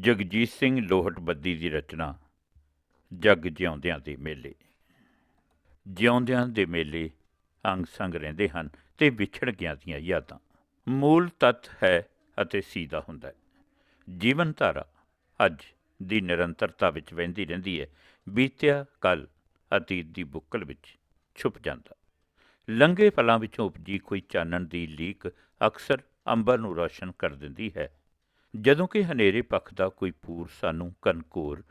ਜਗਜੀਤ ਸਿੰਘ ਲੋਹਟ ਬੱਦੀ ਦੀ ਰਚਨਾ, ਜਗ ਜਿਉਂਦਿਆਂ ਦੇ ਮੇਲੇ। ਜਿਉਂਦਿਆਂ ਦੇ ਮੇਲੇ ਅੰਗ ਸੰਗ ਰਹਿੰਦੇ ਹਨ ਤੇ ਵਿਛੜ ਗਿਆ ਦੀਆਂ ਯਾਦਾਂ। ਮੂਲ ਤੱਤ ਹੈ ਅਤੇ ਸੀਦਾ ਹੁੰਦਾ ਹੈ। ਜੀਵਨ ਧਾਰਾ ਅੱਜ ਦੀ ਨਿਰੰਤਰਤਾ ਵਿੱਚ ਵਹਿੰਦੀ ਰਹਿੰਦੀ ਹੈ। ਬੀਤਿਆ ਕੱਲ ਅਤੀਤ ਦੀ ਬੁੱਕਲ ਵਿੱਚ ਛੁਪ ਜਾਂਦਾ। ਲੰਗੇ ਪਲਾਂ ਵਿੱਚੋਂ ਉਪਜੀ ਕੋਈ ਚਾਨਣ ਦੀ ਲੀਕ ਅਕਸਰ ਅੰਬਰ ਨੂੰ ਰੌਸ਼ਨ ਕਰ ਦਿੰਦੀ ਹੈ। ਜਦੋਂ ਕਿ ਹਨੇਰੇ ਪੱਖ ਦਾ ਕੋਈ ਪੂਰ ਸਾਨੂੰ ਕਨਕੋਰ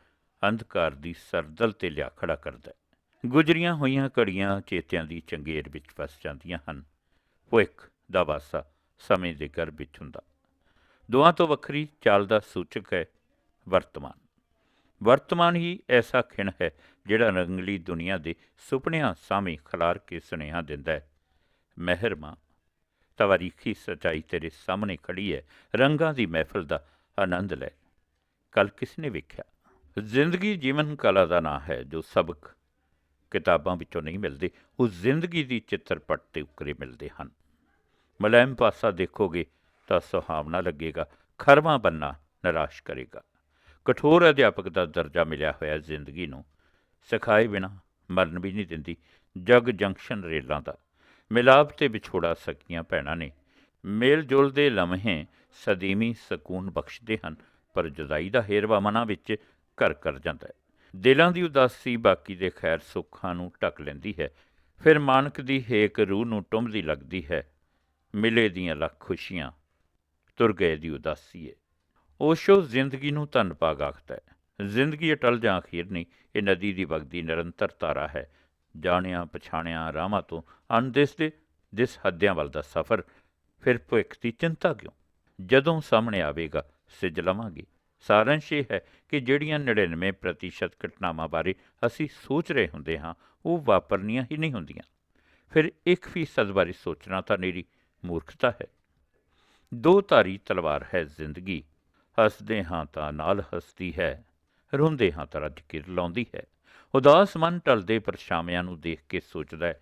ਅੰਧਕਾਰ ਦੀ ਸਰਦਲ ਤੇ ਲਿਆ ਖੜਾ ਕਰਦਾ ਹੈ। ਗੁਜਰੀਆਂ ਹੋਈਆਂ ਘੜੀਆਂ ਚੇਤਿਆਂ ਦੀ ਚੰਗੇਰ ਵਿੱਚ ਫਸ ਜਾਂਦੀਆਂ ਹਨ। ਭੁੱਖ ਦਾ ਵਾਸਾ ਸਮੇਂ ਦੇ ਗਰਭ ਵਿੱਚ ਹੁੰਦਾ। ਦੋਹਾਂ ਤੋਂ ਵੱਖਰੀ ਚਾਲ ਦਾ ਸੂਚਕ ਹੈ ਵਰਤਮਾਨ। ਵਰਤਮਾਨ ਹੀ ਐਸਾ ਖਿਣ ਹੈ ਜਿਹੜਾ ਰੰਗਲੀ ਦੁਨੀਆ ਦੇ ਸੁਪਨਿਆਂ ਸਾਹਮਣੇ ਖਲਾਰ ਕੇ ਸੁਨੇਹਾ ਦਿੰਦਾ ਹੈ, ਮਹਿਰਮਾ ਤਵਾਰੀਖੀ ਸਚਾਈ ਤੇਰੇ ਸਾਹਮਣੇ ਖੜੀ ਹੈ ਰੰਗਾਂ ਦੀ ਮਹਿਫਲ ਦਾ ਆਨੰਦ ਲੈ। ਕੱਲ ਕਿਸ ਨੇ ਵੇਖਿਆ? ਜ਼ਿੰਦਗੀ ਜੀਵਨ ਕਲਾ ਦਾ ਨਾਂ ਹੈ ਜੋ ਸਬਕ ਕਿਤਾਬਾਂ ਵਿੱਚੋਂ ਨਹੀਂ ਮਿਲਦੇ। ਉਹ ਜ਼ਿੰਦਗੀ ਦੀ ਚਿੱਤਰਪਟ ਤੇ ਉਕਰੇ ਮਿਲਦੇ ਹਨ। ਮਲੈਮ ਪਾਸਾ ਦੇਖੋਗੇ ਤਾਂ ਸੁਹਾਵਣਾ ਲੱਗੇਗਾ। ਖਰਵਾ ਬੰਨਾ ਨਿਰਾਸ਼ ਕਰੇਗਾ। ਕਠੋਰ ਅਧਿਆਪਕ ਦਾ ਦਰਜਾ ਮਿਲਿਆ ਹੋਇਆ ਜ਼ਿੰਦਗੀ ਨੂੰ ਸਿਖਾਏ ਬਿਨਾ ਮਰਨ ਵੀ ਨਹੀਂ ਦਿੰਦੀ। ਜਗ ਜੰਕਸ਼ਨ ਰੇਲਾਂ ਦਾ ਮਿਲਾਪ ਤੇ ਵਿਛੋੜਾ ਸਕੀਆਂ ਭੈਣਾਂ ਨੇ। ਮੇਲ ਜੁਲ ਦੇ ਲਮਹੇ ਸਦੀਮੀ ਸਕੂਨ ਬਖਸ਼ਦੇ ਹਨ, ਪਰ ਜੁਦਾਈ ਦਾ ਹੇਰਵਾ ਮਨਾਂ ਵਿੱਚ ਘਰ ਕਰ ਜਾਂਦਾ ਹੈ। ਦਿਲਾਂ ਦੀ ਉਦਾਸੀ ਬਾਕੀ ਦੇ ਖੈਰ ਸੁੱਖਾਂ ਨੂੰ ਢੱਕ ਲੈਂਦੀ ਹੈ। ਫਿਰ ਮਾਨਕ ਦੀ ਹੇਕ ਰੂਹ ਨੂੰ ਟੁੰਬਦੀ ਲੱਗਦੀ ਹੈ। ਮਿਲੇ ਦੀਆਂ ਲੱਖ ਖੁਸ਼ੀਆਂ ਤੁਰ ਗਏ ਦੀ ਉਦਾਸੀ ਹੈ ਓਸ਼ੋ ਜ਼ਿੰਦਗੀ ਨੂੰ ਧੰਨ ਭਾਗ ਆਖਦਾ ਹੈ। ਜ਼ਿੰਦਗੀ ਅਟਲ ਜਾਂ ਅਖੀਰ ਨਹੀਂ, ਇਹ ਨਦੀ ਦੀ ਵਗਦੀ ਨਿਰੰਤਰ ਧਾਰਾ ਹੈ। ਜਾਣਿਆ, ਪਛਾਣਿਆ ਰਾਹਾਂ ਤੋਂ ਅਨਦਿਸ ਦੇ ਦਿਸ ਹੱਦਿਆਂ ਵੱਲ ਦਾ ਸਫ਼ਰ, ਫਿਰ ਭਵਿੱਖ ਦੀ ਚਿੰਤਾ ਕਿਉਂ? ਜਦੋਂ ਸਾਹਮਣੇ ਆਵੇਗਾ, ਸਿੱਜ ਲਵਾਂਗੇ। ਸਾਰੰਸ਼ ਇਹ ਹੈ ਕਿ ਜਿਹੜੀਆਂ 99% ਘਟਨਾਵਾਂ ਬਾਰੇ ਅਸੀਂ ਸੋਚ ਰਹੇ ਹੁੰਦੇ ਹਾਂ, ਉਹ ਵਾਪਰਨੀਆਂ ਹੀ ਨਹੀਂ ਹੁੰਦੀਆਂ। ਫਿਰ 1% ਬਾਰੇ ਸੋਚਣਾ ਤਾਂ ਮੇਰੀ ਮੂਰਖਤਾ ਹੈ। ਦੋ ਧਾਰੀ ਤਲਵਾਰ ਹੈ ਜ਼ਿੰਦਗੀ। ਹੱਸਦੇ ਹਾਂ ਤਾਂ ਨਾਲ ਹੱਸਦੀ ਹੈ, ਰੋਂਦੇ ਹਾਂ ਤਾਂ ਰੱਜ ਕੇ ਲਾਉਂਦੀ ਹੈ। ਉਦਾਸ ਮਨ ਢਲਦੇ ਪਰਛਾਵਿਆਂ ਨੂੰ ਦੇਖ ਕੇ ਸੋਚਦਾ ਹੈ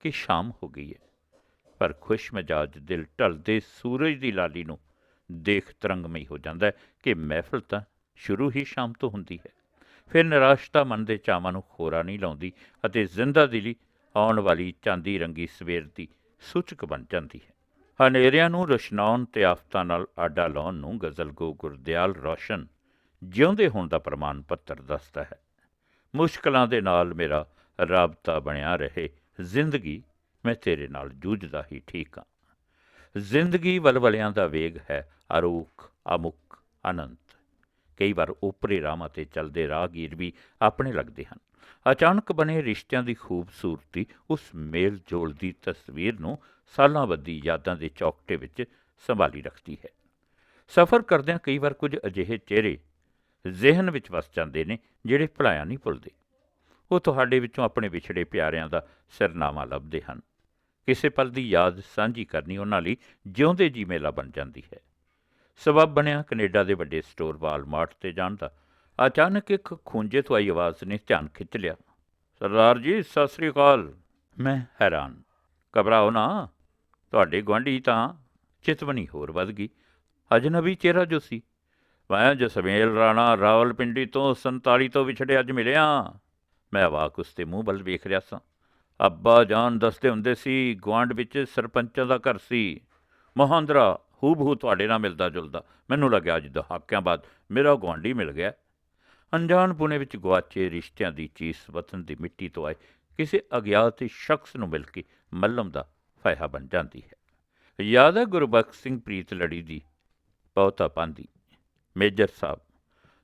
ਕਿ ਸ਼ਾਮ ਹੋ ਗਈ ਹੈ। ਪਰ ਖੁਸ਼ ਮਿਜਾਜ ਦਿਲ ਢਲਦੇ ਸੂਰਜ ਦੀ ਲਾਲੀ ਨੂੰ ਦੇਖ ਤਰੰਗਮਈ ਹੋ ਜਾਂਦਾ ਹੈ ਕਿ ਮਹਿਫਲ ਤਾਂ ਸ਼ੁਰੂ ਹੀ ਸ਼ਾਮ ਤੋਂ ਹੁੰਦੀ ਹੈ। ਫਿਰ ਨਿਰਾਸ਼ਤਾ ਮਨ ਦੇ ਚਾਵਾਂ ਨੂੰ ਖੋਰਾ ਨਹੀਂ ਲਾਉਂਦੀ ਅਤੇ ਜ਼ਿੰਦਾ ਦਿਲੀ ਆਉਣ ਵਾਲੀ ਚਾਂਦੀ ਰੰਗੀ ਸਵੇਰ ਦੀ ਸੂਚਕ ਬਣ ਜਾਂਦੀ ਹੈ। ਹਨੇਰਿਆਂ ਨੂੰ ਰੋਸ਼ਨਾਉਣ ਤੇ ਆਫਤਾਂ ਨਾਲ ਆਡਾ ਲਾਉਣ ਨੂੰ ਗਜ਼ਲਗੋ ਗੁਰਦਿਆਲ ਰੋਸ਼ਨ ਜਿਉਂਦੇ ਹੋਣ ਦਾ ਪ੍ਰਮਾਣ ਪੱਤਰ ਦੱਸਦਾ ਹੈ। ਮੁਸ਼ਕਲਾਂ ਦੇ ਨਾਲ ਮੇਰਾ ਰਾਬਤਾ ਬਣਿਆ ਰਹੇ। ਜ਼ਿੰਦਗੀ ਮੈਂ ਤੇਰੇ ਨਾਲ ਜੂਝਦਾ ਹੀ ਠੀਕ ਹਾਂ। ਜ਼ਿੰਦਗੀ ਵਲਵਲਿਆਂ ਦਾ ਵੇਗ ਹੈ ਅਰੋਖ ਅਮੁਕ ਅਨੰਤ। ਕਈ ਵਾਰ ਉਪਰੇ ਰਾਹਾਂ ਤੇ ਚੱਲਦੇ ਰਾਹਗੀਰ ਵੀ ਆਪਣੇ ਲੱਗਦੇ ਹਨ। ਅਚਾਨਕ ਬਣੇ ਰਿਸ਼ਤਿਆਂ ਦੀ ਖੂਬਸੂਰਤੀ ਉਸ ਮੇਲ ਜੋਲ ਦੀ ਤਸਵੀਰ ਨੂੰ ਸਾਲਾਂ ਬੱਦੀ ਯਾਦਾਂ ਦੇ ਚੌਕਟੇ ਵਿੱਚ ਸੰਭਾਲੀ ਰੱਖਦੀ ਹੈ। ਸਫ਼ਰ ਕਰਦਿਆਂ ਕਈ ਵਾਰ ਕੁਝ ਅਜਿਹੇ ਚਿਹਰੇ ਜ਼ਿਹਨ ਵਿੱਚ ਵਸ ਜਾਂਦੇ ਨੇ, ਜਿਹੜੇ ਭੁਲਾਇਆ ਨਹੀਂ ਭੁੱਲਦੇ। ਉਹ ਤੁਹਾਡੇ ਵਿੱਚੋਂ ਆਪਣੇ ਵਿਛੜੇ ਪਿਆਰਿਆਂ ਦਾ ਸਿਰਨਾਮਾ ਲੱਭਦੇ ਹਨ। ਕਿਸੇ ਪਲ ਦੀ ਯਾਦ ਸਾਂਝੀ ਕਰਨੀ ਉਹਨਾਂ ਲਈ ਜਿਉਂਦੇ ਜੀ ਮੇਲਾ ਬਣ ਜਾਂਦੀ ਹੈ। ਸਬਬ ਬਣਿਆ ਕੈਨੇਡਾ ਦੇ ਵੱਡੇ ਸਟੋਰ ਵਾਲਮਾਰਟ ਤੇ ਜਾਣ ਦਾ। ਅਚਾਨਕ ਇੱਕ ਖੂੰਜੇ ਤੋਂ ਆਈ ਆਵਾਜ਼ ਨੇ ਧਿਆਨ ਖਿੱਚ ਲਿਆ। ਸਰਦਾਰ ਜੀ, ਸਤਿ ਸ੍ਰੀ ਅਕਾਲ। ਮੈਂ ਹੈਰਾਨ। ਘਬਰਾਓ ਨਾ, ਤੁਹਾਡੇ ਗੁਆਂਢੀ ਤਾਂ ਚਿਤਵਨੀ ਹੋਰ ਵੱਧ ਗਈ। ਅਜਨਬੀ ਚਿਹਰਾ ਜੋ ਸੀ ਮੈਂ ਜਸਮੇਲ ਰਾਣਾ ਰਾਵਲਪਿੰਡੀ ਤੋਂ 47 ਤੋਂ ਵਿਛੜੇ ਅੱਜ ਮਿਲਿਆ, ਮੈਂ ਵਾਕ ਉਸ ਤੇ ਮੂੰਹ ਵੱਲ ਵੇਖ ਰਿਹਾ ਸਾਂ। ਅੱਬਾ ਜਾਨ ਦੱਸਦੇ ਹੁੰਦੇ ਸੀ, ਗੁਆਂਢ ਵਿੱਚ ਸਰਪੰਚਾਂ ਦਾ ਘਰ ਸੀ। ਮਹਾਂਦਰਾ, ਹੂਬਹੂ ਤੁਹਾਡੇ ਨਾਲ ਮਿਲਦਾ ਜੁਲਦਾ। ਮੈਨੂੰ ਲੱਗਿਆ ਅੱਜ ਦਹਾਕਿਆਂ ਬਾਅਦ ਮੇਰਾ ਗੁਆਂਢੀ ਮਿਲ ਗਿਆ। ਅਣਜਾਣ ਪੁਣੇ ਵਿੱਚ ਗਵਾਚੇ ਰਿਸ਼ਤਿਆਂ ਦੀ ਚੀਸ ਵਤਨ ਦੀ ਮਿੱਟੀ ਤੋਂ ਆਏ ਕਿਸੇ ਅਗਿਆਤ ਸ਼ਖਸ ਨੂੰ ਮਿਲ ਕੇ ਮੱਲਮ ਦਾ ਫਾਇਹਾ ਬਣ ਜਾਂਦੀ ਹੈ। ਯਾਦ ਹੈ ਗੁਰਬਖਸ਼ ਸਿੰਘ ਪ੍ਰੀਤ ਲੜੀ ਦੀ, ਬਹੁਤਾ ਪਾਂਦੀ। ਮੇਜਰ ਸਾਹਿਬ,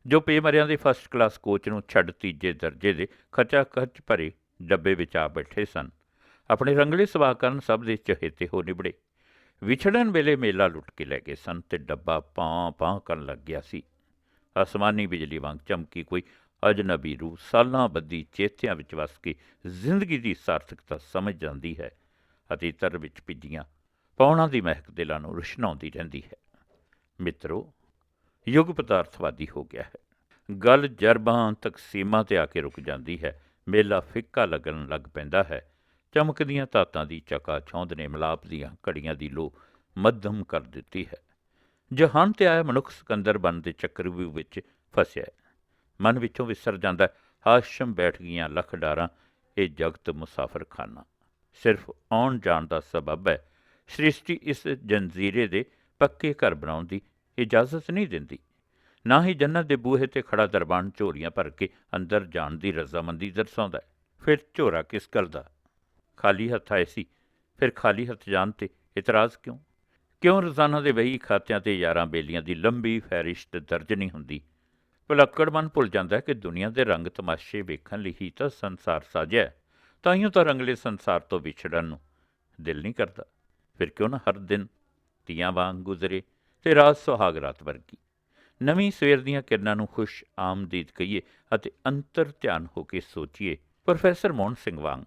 ਜੋ ਪੇਮਰਿਆਂ ਦੇ ਫਸਟ ਕਲਾਸ ਕੋਚ ਨੂੰ ਛੱਡ ਤੀਜੇ ਦਰਜੇ ਦੇ ਖਚਾ ਖਚ ਭਰੇ ਡੱਬੇ ਵਿੱਚ ਆ ਬੈਠੇ ਸਨ, ਆਪਣੇ ਰੰਗਲੇ ਸੁਭਾਅ ਕਰਨ ਸਭ ਦੇ ਚਹੇਤੇ ਹੋ ਨਿਬੜੇ। ਵਿਛੜਨ ਵੇਲੇ ਮੇਲਾ ਲੁੱਟ ਕੇ ਲੈ ਗਏ ਸਨ ਤੇ ਡੱਬਾ ਪਾਂ ਪਾਂ ਕਰਨ ਲੱਗ ਗਿਆ ਸੀ। ਅਸਮਾਨੀ ਬਿਜਲੀ ਵਾਂਗ ਚਮਕੀ ਕੋਈ ਅਜਨਬੀ ਰੂਹ ਸਾਲਾਂ ਬੱਦੀ ਚੇਤਿਆਂ ਵਿੱਚ ਵਸ ਕੇ ਜ਼ਿੰਦਗੀ ਦੀ ਸਾਰਥਕਤਾ ਸਮਝ ਜਾਂਦੀ ਹੈ ਅਤੇ ਤਰ ਵਿੱਚ ਭਿੱਜੀਆਂ ਪੌਣਾ ਦੀ ਮਹਿਕ ਦਿਲਾਂ ਨੂੰ ਰੁਸ਼ਨਾਉਂਦੀ ਰਹਿੰਦੀ ਹੈ। ਮਿੱਤਰੋ ਯੁੱਗ ਪਦਾਰਥਵਾਦੀ ਹੋ ਗਿਆ ਹੈ। ਗੱਲ ਜਰਬਾਂ ਤਕਸੀਮਾਂ ਤੇ ਆ ਕੇ ਰੁਕ ਜਾਂਦੀ ਹੈ। ਮੇਲਾ ਫਿੱਕਾ ਲੱਗਣ ਲੱਗ ਪੈਂਦਾ ਹੈ। ਚਮਕਦੀਆਂ ਧਾਤਾਂ ਦੀ ਚਕਾ ਛੌਂਦ ਨੇ ਮਲਾਪ ਦੀਆਂ ਘੜੀਆਂ ਦੀ ਲੋ ਮੱਧਮ ਕਰ ਦਿੱਤੀ ਹੈ। ਜਹਾਨ ਤੇ ਆਇਆ ਮਨੁੱਖ ਸਿਕੰਦਰ ਬਣ ਦੇ ਚੱਕਰਵਿਊਹ ਵਿੱਚ ਫਸਿਆ ਮਨ ਵਿੱਚੋਂ ਵਿਸਰ ਜਾਂਦਾ ਹੈ, ਹਾਸ਼ਮ ਬੈਠ ਗਈਆਂ ਲੱਖ ਡਾਰਾਂ ਇਹ ਜਗਤ ਮੁਸਾਫਰਖਾਨਾ। ਸਿਰਫ ਆਉਣ ਜਾਣ ਦਾ ਸਬਬ ਹੈ। ਸ੍ਰਿਸ਼ਟੀ ਇਸ ਜੰਜ਼ੀਰੇ ਦੇ ਪੱਕੇ ਘਰ ਬਣਾਉਣ ਦੀ ਇਜਾਜ਼ਤ ਨਹੀਂ ਦਿੰਦੀ। ਨਾ ਹੀ ਜੰਨਤ ਦੇ ਬੂਹੇ ਤੇ ਖੜਾ ਦਰਬਾਨ ਝੋਰੀਆਂ ਭਰ ਕੇ ਅੰਦਰ ਜਾਣ ਦੀ ਰਜ਼ਾਮੰਦੀ ਦਰਸਾਉਂਦਾ ਹੈ। ਫਿਰ ਝੋਰਾ ਕਿਸ ਗੱਲ ਦਾ? ਖਾਲੀ ਹੱਥ ਆਏ ਸੀ। ਫਿਰ ਖਾਲੀ ਹੱਥ ਜਾਣ ਤੇ ਇਤਰਾਜ਼ ਕਿਉਂ? ਕਿਉਂ ਰੋਜ਼ਾਨਾ ਦੇ ਵਹੀ ਖਾਤਿਆਂ ਤੇ ਯਾਰਾਂ ਬੇਲੀਆਂ ਦੀ ਲੰਬੀ ਫਹਿਰਿਸ਼ਤ ਦਰਜ ਨਹੀਂ ਹੁੰਦੀ? ਭੁਲੱਕੜ ਮਨ ਭੁੱਲ ਜਾਂਦਾ ਕਿ ਦੁਨੀਆ ਦੇ ਰੰਗ ਤਮਾਸ਼ੇ ਵੇਖਣ ਲਈ ਹੀ ਤਾਂ ਸੰਸਾਰ ਸਾਜਿਆ ਹੈ। ਤਾਈਓ ਤਾਂ ਰੰਗਲੇ ਸੰਸਾਰ ਤੋਂ ਵਿਛੜਨ ਨੂੰ ਦਿਲ ਨਹੀਂ ਕਰਦਾ। ਫਿਰ ਕਿਉਂ ਨਾ ਹਰ ਦਿਨ ਤੀਆਂ ਵਾਂਗ ਗੁਜ਼ਰੇ ਤੇ ਰਾਤ ਸੁਹਾਗ ਰਾਤ ਵਰਗੀ। ਨਵੀਂ ਸਵੇਰ ਦੀਆਂ ਕਿਰਨਾਂ ਨੂੰ ਖੁਸ਼ ਆਮਦੀਦ ਕਹੀਏ ਅਤੇ ਅੰਤਰ ਧਿਆਨ ਹੋ ਕੇ ਸੋਚੀਏ, ਪ੍ਰੋਫੈਸਰ ਮੋਹਨ ਸਿੰਘ ਵਾਂਗ,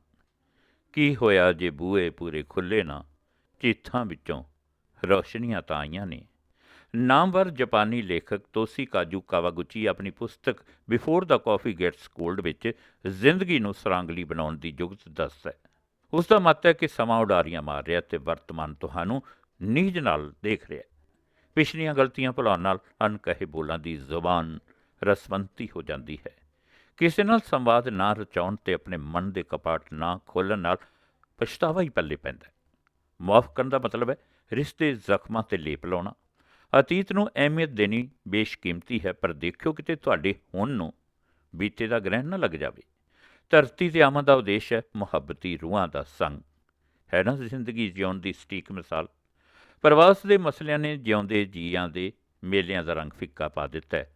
ਕੀ ਹੋਇਆ ਜੇ ਬੂਹੇ ਪੂਰੇ ਖੁੱਲੇ ਨਾ? ਚੀਥਾਂ ਵਿੱਚੋਂ ਰੋਸ਼ਨੀਆਂ ਤਾਂ ਆਈਆਂ ਨੇ। ਨਾਮਵਰ ਜਾਪਾਨੀ ਲੇਖਕ ਤੋਸੀ ਕਾਜੂ ਕਾਵਾਗੁਚੀ ਆਪਣੀ ਪੁਸਤਕ before the coffee gets cold ਵਿੱਚ ਜ਼ਿੰਦਗੀ ਨੂੰ ਸਰਾਂਗਲੀ ਬਣਾਉਣ ਦੀ ਜੁਗਤ ਦੱਸਦਾ ਹੈ। ਉਸ ਦਾ ਮਤ ਹੈ ਕਿ ਸਮਾਂ ਉਡਾਰੀਆਂ ਮਾਰ ਰਿਹਾ ਤੇ ਵਰਤਮਾਨ ਤੁਹਾਨੂੰ ਨੀਝ ਨਾਲ ਦੇਖ ਰਿਹਾ ਪਿਛਲੀਆਂ ਗਲਤੀਆਂ ਭੁਲਾਉਣ ਨਾਲ ਅਣਕਹੇ ਬੋਲਾਂ ਦੀ ਜ਼ੁਬਾਨ ਰਸਵੰਤੀ ਹੋ ਜਾਂਦੀ ਹੈ। ਕਿਸੇ ਨਾਲ ਸੰਵਾਦ ਨਾ ਰਚਾਉਣ ਤੇ ਆਪਣੇ ਮਨ ਦੇ ਕਪਾਟ ਨਾ ਖੋਲ੍ਹਣ ਨਾਲ ਪਛਤਾਵਾ ਹੀ ਪੱਲੇ ਪੈਂਦਾ ਹੈ। ਮੁਆਫ ਕਰਨ ਦਾ ਮਤਲਬ ਹੈ ਰਿਸ਼ਤੇ ਜ਼ਖਮਾਂ ਤੇ ਲੇਪ ਲਾਉਣਾ। ਅਤੀਤ ਨੂੰ ਅਹਿਮੀਅਤ ਦੇਣੀ ਬੇਸ਼ਕੀਮਤੀ ਹੈ, ਪਰ ਦੇਖਿਓ ਕਿਤੇ ਤੁਹਾਡੇ ਹੁਣ ਨੂੰ ਬੀਤੇ ਦਾ ਗ੍ਰਹਿਣ ਨਾ ਲੱਗ ਜਾਵੇ। ਧਰਤੀ ਤੇ ਆਮਦ ਦਾ ਉਦੇਸ਼ ਹੈ ਮੁਹੱਬਤੀ ਰੂਹਾਂ ਦਾ ਸੰਗ। ਹੈ ਨਾ ਜ਼ਿੰਦਗੀ ਜਿਉਣ ਦੀ ਸਟੀਕ ਮਿਸਾਲ? ਪ੍ਰਵਾਸ ਦੇ ਮਸਲਿਆਂ ਨੇ ਜਿਉਂਦੇ ਜੀਆਂ ਦੇ ਮੇਲਿਆਂ ਦਾ ਰੰਗ ਫਿੱਕਾ ਪਾ ਦਿੱਤਾ ਹੈ।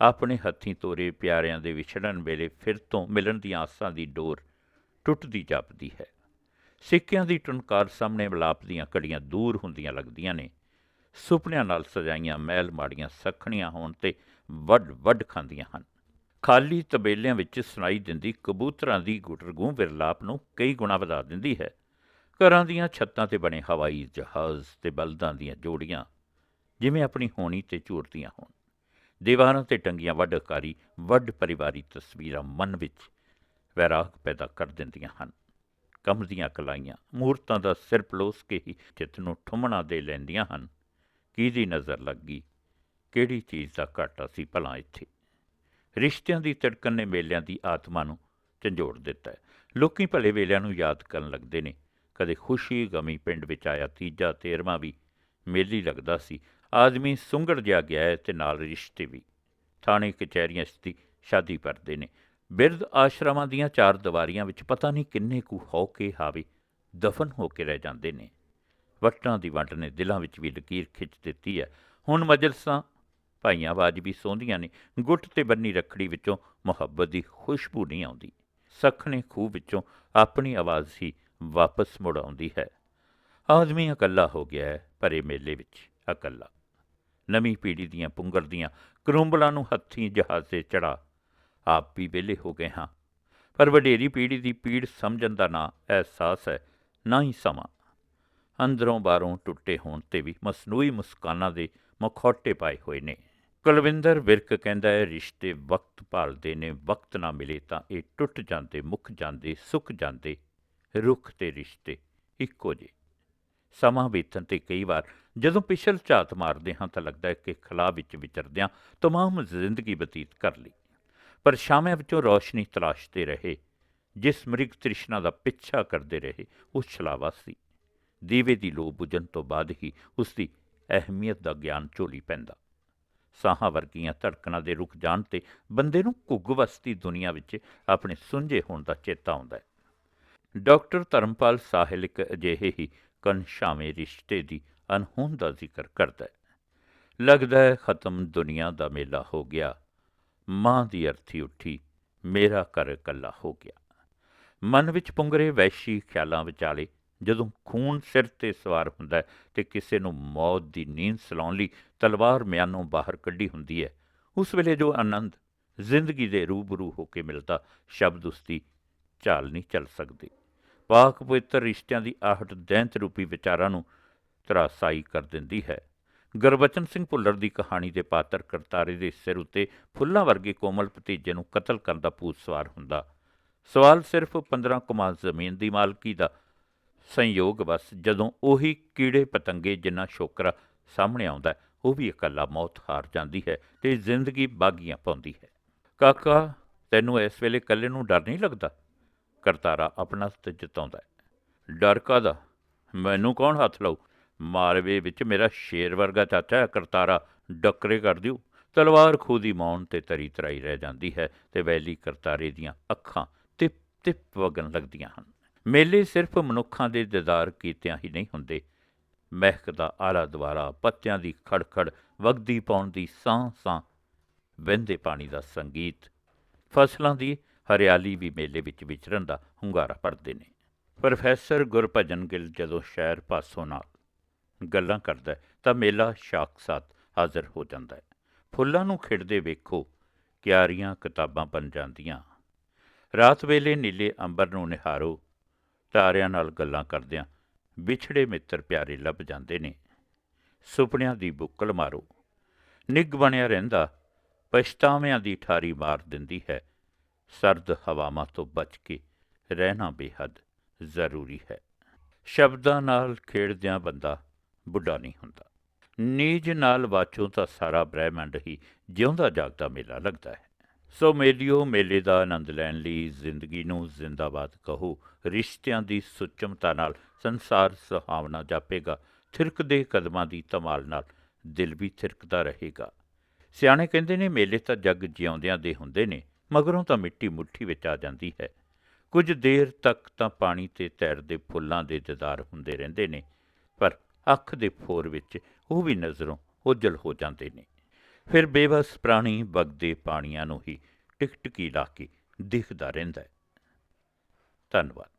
ਆਪਣੇ ਹੱਥੀਂ ਤੋਰੇ ਪਿਆਰਿਆਂ ਦੇ ਵਿਛੜਨ ਵੇਲੇ ਫਿਰ ਤੋਂ ਮਿਲਣ ਦੀਆਂ ਆਸਾਂ ਦੀ ਡੋਰ ਟੁੱਟਦੀ ਜਾਪਦੀ ਹੈ। ਸਿੱਕਿਆਂ ਦੀ ਟੁਨਕਾਰ ਸਾਹਮਣੇ ਵਿਲਾਪ ਦੀਆਂ ਘੜੀਆਂ ਦੂਰ ਹੁੰਦੀਆਂ ਲੱਗਦੀਆਂ ਨੇ। ਸੁਪਨਿਆਂ ਨਾਲ ਸਜਾਈਆਂ ਮਹਿਲ ਮਾੜੀਆਂ ਸਖਣੀਆਂ ਹੋਣ ਤੇ ਵੱਡ ਵੱਡ ਖਾਂਦੀਆਂ ਹਨ। ਖਾਲੀ ਤਬੇਲਿਆਂ ਵਿੱਚ ਸੁਣਾਈ ਦਿੰਦੀ ਕਬੂਤਰਾਂ ਦੀ ਗੁਟਰਗੂੰ ਵਿਰਲਾਪ ਨੂੰ ਕਈ ਗੁਣਾ ਵਧਾ ਦਿੰਦੀ ਹੈ। ਘਰਾਂ ਦੀਆਂ ਛੱਤਾਂ ਤੇ ਬਣੇ ਹਵਾਈ ਜਹਾਜ਼ ਤੇ ਬਲਦਾਂ ਦੀਆਂ ਜੋੜੀਆਂ ਜਿਵੇਂ ਆਪਣੀ ਹੋਣੀ ਤੇ ਝੂਰਦੀਆਂ ਹੋਣ। ਦੀਵਾਰਾਂ ਤੇ ਟੰਗੀਆਂ ਵੱਡ ਅਕਾਰੀ ਵੱਡ ਪਰਿਵਾਰੀ ਤਸਵੀਰਾਂ ਮਨ ਵਿੱਚ ਵੈਰਾਗ ਪੈਦਾ ਕਰ ਦਿੰਦੀਆਂ ਹਨ। ਕੰਮ ਦੀਆਂ ਕਲਾਈਆਂ, ਮੂਰਤਾਂ ਦਾ ਸਿਰ ਪਲੋਸ ਕੇ ਹੀ ਚਿੱਤ ਨੂੰ ਠੁੰਮਣਾ ਦੇ ਲੈਂਦੀਆਂ ਹਨ। ਕਿਹਦੀ ਨਜ਼ਰ ਲੱਗੀ? ਕਿਹੜੀ ਚੀਜ਼ ਦਾ ਘਾਟਾ ਸੀ ਭਲਾ ਇੱਥੇ? ਰਿਸ਼ਤਿਆਂ ਦੀ ਤੜਕਣ ਨੇ ਮੇਲਿਆਂ ਦੀ ਆਤਮਾ ਨੂੰ ਝੰਜੋੜ ਦਿੱਤਾ ਹੈ। ਲੋਕੀ ਭਲੇ ਵੇਲਿਆਂ ਨੂੰ ਯਾਦ ਕਰਨ ਲੱਗਦੇ ਨੇ। ਕਦੇ ਖੁਸ਼ੀ, ਗਮੀ ਪਿੰਡ ਵਿੱਚ ਆਇਆ ਤੀਜਾ, ਤੇਰਵਾਂ ਵੀ ਮੇਲੀ ਲੱਗਦਾ ਸੀ। ਆਦਮੀ ਸੁੰਗੜ ਜਿਹਾ ਗਿਆ ਹੈ ਤੇ ਨਾਲ ਰਿਸ਼ਤੇ ਵੀ। ਥਾਣੇ, ਕਚਹਿਰੀਆਂ 'ਚ ਦੀ ਸ਼ਾਦੀ ਪਰਦੇ ਨੇ। ਬਿਰਧ ਆਸ਼ਰਮਾਂ ਦੀਆਂ ਚਾਰ ਦੀਵਾਰੀਆਂ ਵਿੱਚ ਪਤਾ ਨਹੀਂ ਕਿੰਨੇ ਕੁ ਹੋ ਕੇ ਹਾਵੇ ਦਫਨ ਹੋ ਕੇ ਰਹਿ ਜਾਂਦੇ ਨੇ। ਵਟਾਂ ਦੀ ਵੰਡ ਨੇ ਦਿਲਾਂ ਵਿੱਚ ਵੀ ਲਕੀਰ ਖਿੱਚ ਦਿੱਤੀ ਹੈ। ਹੁਣ ਮਜਲਸਾਂ ਭਾਈਆਂ ਆਵਾਜ਼ ਵੀ ਸੌਂਦੀਆਂ ਨੇ। ਗੁੱਟ ਤੇ ਬੰਨੀ ਰੱਖੜੀ ਵਿੱਚੋਂ ਮੁਹੱਬਤ ਦੀ ਖੁਸ਼ਬੂ ਨਹੀਂ ਆਉਂਦੀ। ਸਖਣੇ ਖੂਹ ਵਿੱਚੋਂ ਆਪਣੀ ਆਵਾਜ਼ ਹੀ ਵਾਪਸ ਮੁੜ ਆਉਂਦੀ ਹੈ। ਆਦਮੀ ਇਕੱਲਾ ਹੋ ਗਿਆ ਹੈ ਭਰੇ ਮੇਲੇ ਵਿੱਚ, ਇਕੱਲਾ। ਨਵੀਂ ਪੀੜ੍ਹੀ ਦੀਆਂ ਪੁੰਗਰ ਦੀਆਂ ਕਰੂੰਬਲਾਂ ਨੂੰ ਹੱਥੀਂ ਜਹਾਜ਼ੇ ਚੜਾ ਆਪ ਵੀ ਵਿਹਲੇ ਹੋ ਗਏ ਹਾਂ। ਪਰ ਵਡੇਰੀ ਪੀੜ੍ਹੀ ਦੀ ਪੀੜ ਸਮਝਣ ਦਾ ਨਾ ਅਹਿਸਾਸ ਹੈ, ਨਾ ਹੀ ਸਮਾਂ। ਅੰਦਰੋਂ ਬਾਹਰੋਂ ਟੁੱਟੇ ਹੋਣ ਤੇ ਵੀ ਮਸਨੂਈ ਮੁਸਕਾਨਾਂ ਦੇ ਮਖੌਟੇ ਪਾਏ ਹੋਏ ਨੇ। ਕੁਲਵਿੰਦਰ ਵਿਰਕ ਕਹਿੰਦਾ ਹੈ, ਰਿਸ਼ਤੇ ਵਕਤ ਭਾਲਦੇ ਨੇ, ਵਕਤ ਨਾ ਮਿਲੇ ਤਾਂ ਇਹ ਟੁੱਟ ਜਾਂਦੇ, ਮੁੱਕ ਜਾਂਦੇ, ਸੁੱਕ ਜਾਂਦੇ ਰੁੱਖ ਤੇ ਰਿਸ਼ਤੇ, ਇੱਕੋ ਜਿਹੇ। ਸਮਾਂ ਬੀਤਣ ਤੇ ਕਈ ਵਾਰ ਜਦੋਂ ਪਿਛਲ ਝਾਤ ਮਾਰਦੇ ਹਾਂ ਤਾਂ ਲੱਗਦਾ ਹੈ ਕਿ ਖਲਾ ਵਿੱਚ ਵਿਚਰਦਿਆਂ ਤਮਾਮ ਜ਼ਿੰਦਗੀ ਬਤੀਤ ਕਰ ਲਈ। ਪਰ ਸ਼ਾਮਿਆਂ ਵਿੱਚੋਂ ਰੌਸ਼ਨੀ ਤਲਾਸ਼ਦੇ ਰਹੇ, ਜਿਸ ਮ੍ਰਿਗ ਤ੍ਰਿਸ਼ਨਾ ਦਾ ਪਿੱਛਾ ਕਰਦੇ ਰਹੇ ਉਹ ਛਲਾਵਾ ਸੀ। ਦੀਵੇ ਦੀ ਲੋ ਬੁਝਣ ਤੋਂ ਬਾਅਦ ਹੀ ਉਸ ਦੀ ਅਹਿਮੀਅਤ ਦਾ ਗਿਆਨ ਝੋਲੀ ਪੈਂਦਾ। ਸਾਹਾਂ ਵਰਗੀਆਂ ਧੜਕਣਾਂ ਦੇ ਰੁਕ ਜਾਣ ਤੇ ਬੰਦੇ ਨੂੰ ਘੁੱਗ ਵਸਤੀ ਦੁਨੀਆ ਵਿੱਚ ਆਪਣੇ ਸੁੰਝੇ ਹੋਣ ਦਾ ਚੇਤਾ ਆਉਂਦਾ ਹੈ। ਡਾਕਟਰ ਧਰਮਪਾਲ ਸਾਹਿਲ ਇੱਕ ਅਜਿਹੇ ਹੀ ਕਨਸ਼ਾਵੇਂ ਰਿਸ਼ਤੇ ਦੀ ਅਨਹੋਂਦ ਦਾ ਜ਼ਿਕਰ ਕਰਦਾ ਹੈ। ਲੱਗਦਾ ਹੈ ਖਤਮ ਦੁਨੀਆ ਦਾ ਮੇਲਾ ਹੋ ਗਿਆ। ਮਾਂ ਦੀ ਅਰਥੀ ਉੱਠੀ, ਮੇਰਾ ਘਰ ਇਕੱਲਾ ਹੋ ਗਿਆ। ਮਨ ਵਿੱਚ ਪੁੰਗਰੇ ਵੈਸ਼ੀ ਖਿਆਲਾਂ ਵਿਚਾਲੇ ਜਦੋਂ ਖੂਨ ਸਿਰ ਤੇ ਸਵਾਰ ਹੁੰਦਾ ਹੈ ਤੇ ਕਿਸੇ ਨੂੰ ਮੌਤ ਦੀ ਨੀਂਦ ਸਲਾਉਣ ਲਈ ਤਲਵਾਰ ਮਿਆਨੋਂ ਬਾਹਰ ਕੱਢੀ ਹੁੰਦੀ ਹੈ, ਉਸ ਵੇਲੇ ਜੋ ਆਨੰਦ ਜ਼ਿੰਦਗੀ ਦੇ ਰੂਬਰੂ ਹੋ ਕੇ ਮਿਲਦਾ, ਸ਼ਬਦ ਉਸ ਦੀ ਚਾਲ ਨਹੀਂ ਚੱਲ ਸਕਦੀ। ਪਾਕ ਪਵਿੱਤਰ ਰਿਸ਼ਤਿਆਂ ਦੀ ਆਹਟ ਦੈਂਤ ਰੂਪੀ ਵਿਚਾਰਾਂ ਨੂੰ ਤਰਾਸਾਈ ਕਰ ਦਿੰਦੀ ਹੈ। ਗੁਰਬਚਨ ਸਿੰਘ ਭੁੱਲਰ ਦੀ ਕਹਾਣੀ ਦੇ ਪਾਤਰ ਕਰਤਾਰੇ ਦੇ ਸਿਰ ਉੱਤੇ ਫੁੱਲਾਂ ਵਰਗੇ ਕੋਮਲ ਭਤੀਜੇ ਨੂੰ ਕਤਲ ਕਰਨ ਦਾ ਭੂਤ ਸਵਾਰ ਹੁੰਦਾ। ਸਵਾਲ ਸਿਰਫ 15 ਕਮਾਲ ਜ਼ਮੀਨ ਦੀ ਮਾਲਕੀ ਦਾ ਸੰਯੋਗ ਬਸ, ਜਦੋਂ ਉਹੀ ਕੀੜੇ ਪਤੰਗੇ ਜਿੰਨਾ ਸ਼ੋਕਰਾ ਸਾਹਮਣੇ ਆਉਂਦਾ ਉਹ ਵੀ ਇਕੱਲਾ ਮੌਤ ਹਾਰ ਜਾਂਦੀ ਹੈ ਤੇ ਜ਼ਿੰਦਗੀ ਬਾਗੀਆਂ ਪਾਉਂਦੀ ਹੈ। ਕਾਕਾ, ਤੈਨੂੰ ਇਸ ਵੇਲੇ ਇਕੱਲੇ ਨੂੰ ਡਰ ਨਹੀਂ ਲੱਗਦਾ? ਕਰਤਾਰਾ ਆਪਣਾ ਸਤ ਜਤਾਉਂਦਾ ਡਰ ਕਾਹਦਾ? ਮੈਨੂੰ ਕੌਣ ਹੱਥ ਲਾਊ? ਮਾਰਵੇ ਵਿੱਚ ਮੇਰਾ ਸ਼ੇਰ ਵਰਗਾ ਚਾਚਾ ਹੈ, ਕਰਤਾਰਾ। ਡੱਕਰੇ ਕਰ ਦਿਓ। ਤਲਵਾਰ ਖੂਦੀ ਮੌਣ ਤੇ ਤਰੀ ਤਰਾਈ ਰਹਿ ਜਾਂਦੀ ਹੈ ਤੇ ਵੈਲੀ ਕਰਤਾਰੇ ਦੀਆਂ ਅੱਖਾਂ ਟਿਪ ਟਿਪ ਵਗਣ ਲੱਗਦੀਆਂ ਹਨ। ਮੇਲੇ ਸਿਰਫ ਮਨੁੱਖਾਂ ਦੇ ਦੀਦਾਰ ਕੀਤਿਆਂ ਹੀ ਨਹੀਂ ਹੁੰਦੇ। ਮਹਿਕ ਦਾ ਆਲਾ ਦੁਆਰਾ ਪੱਤਿਆਂ ਦੀ ਖੜਖੜ ਵਗਦੀ ਪਾਉਣ ਦੀ ਸਾਹ ਸਾਹ ਵਹਿੰਦੇ ਪਾਣੀ ਦਾ ਸੰਗੀਤ। ਫਸਲਾਂ ਦੀ ਹਰਿਆਲੀ ਵੀ ਮੇਲੇ ਵਿੱਚ ਵਿਚਰਨ ਦਾ ਹੁੰਗਾਰਾ ਭਰਦੇ ਨੇ। ਪ੍ਰੋਫੈਸਰ ਗੁਰਭਜਨ ਗਿੱਲ ਜਦੋਂ ਸ਼ਹਿਰ ਪਾਸੋਂ ਨਾਲ ਗੱਲਾਂ ਕਰਦਾ ਤਾਂ ਮੇਲਾ ਸ਼ਾਕਸਾਤ ਹਾਜ਼ਰ ਹੋ ਜਾਂਦਾ ਹੈ। ਫੁੱਲਾਂ ਨੂੰ ਖਿੜਦੇ ਵੇਖੋ, ਕਿਆਰੀਆਂ ਕਿਤਾਬਾਂ ਬਣ ਜਾਂਦੀਆਂ। ਰਾਤ ਵੇਲੇ ਨੀਲੇ ਅੰਬਰ ਨੂੰ ਨਿਹਾਰੋ, ਤਾਰਿਆਂ ਨਾਲ ਗੱਲਾਂ ਕਰਦਿਆਂ ਵਿਛੜੇ ਮਿੱਤਰ ਪਿਆਰੇ ਲੱਭ ਜਾਂਦੇ ਨੇ। ਸੁਪਨਿਆਂ ਦੀ ਬੁੱਕਲ ਮਾਰੋ। ਨਿੱਘ ਬਣਿਆ ਰਹਿੰਦਾ, ਪਛਤਾਵਿਆਂ ਦੀ ਠਾਰੀ ਮਾਰ ਦਿੰਦੀ ਹੈ ਸਰਦ ਹਵਾਵਾਂ ਤੋਂ ਬਚ ਕੇ ਰਹਿਣਾ ਬੇਹੱਦ ਜ਼ਰੂਰੀ ਹੈ। ਸ਼ਬਦਾਂ ਨਾਲ ਖੇਡਦਿਆਂ ਬੰਦਾ ਬੁੱਢਾ ਨਹੀਂ ਹੁੰਦਾ। ਨੀਜ ਨਾਲ ਵਾਚੋ ਤਾਂ ਸਾਰਾ ਬ੍ਰਹਿਮੰਡ ਹੀ ਜਿਉਂਦਾ ਜਾਗਦਾ ਮੇਲਾ ਲੱਗਦਾ ਹੈ। ਸੋ ਮੇਲਿਓ ਮੇਲੇ ਦਾ ਆਨੰਦ ਲੈਣ ਲਈ ਜ਼ਿੰਦਗੀ ਨੂੰ ਜ਼ਿੰਦਾਬਾਦ ਕਹੋ, ਰਿਸ਼ਤਿਆਂ ਦੀ ਸੁਚਮਤਾ ਨਾਲ ਸੰਸਾਰ ਸੁਹਾਵਣਾ ਜਾਪੇਗਾ, ਥਿਰਕਦੇ ਕਦਮਾਂ ਦੀ ਧਮਾਲ ਨਾਲ ਦਿਲ ਵੀ ਥਿਰਕਦਾ ਰਹੇਗਾ। ਸਿਆਣੇ ਕਹਿੰਦੇ ਨੇ, ਮੇਲੇ ਤਾਂ ਜੱਗ ਜਿਉਂਦਿਆਂ ਦੇ ਹੁੰਦੇ ਨੇ। ਮਗਰੋਂ ਤਾਂ ਮਿੱਟੀ ਮੁੱਠੀ ਵਿੱਚ ਆ ਜਾਂਦੀ ਹੈ। ਕੁਝ ਦੇਰ ਤੱਕ ਤਾਂ ਪਾਣੀ ਤੇ ਤੈਰਦੇ ਫੁੱਲਾਂ ਦੇ ਦੀਦਾਰ ਹੁੰਦੇ ਰਹਿੰਦੇ ਨੇ, ਪਰ ਅੱਖ ਦੇ ਫੋਰ ਵਿੱਚ ਉਹ ਵੀ ਨਜ਼ਰੋਂ ਓਝਲ ਹੋ ਜਾਂਦੇ ਨੇ। ਫਿਰ ਬੇਵਸ ਪ੍ਰਾਣੀ ਵਗਦੇ ਪਾਣੀਆਂ ਨੂੰ ਹੀ ਟਿਕਟਕੀ ਲਾ ਕੇ ਦਿਖਦਾ ਰਹਿੰਦਾ ਹੈ। ਧੰਨਵਾਦ।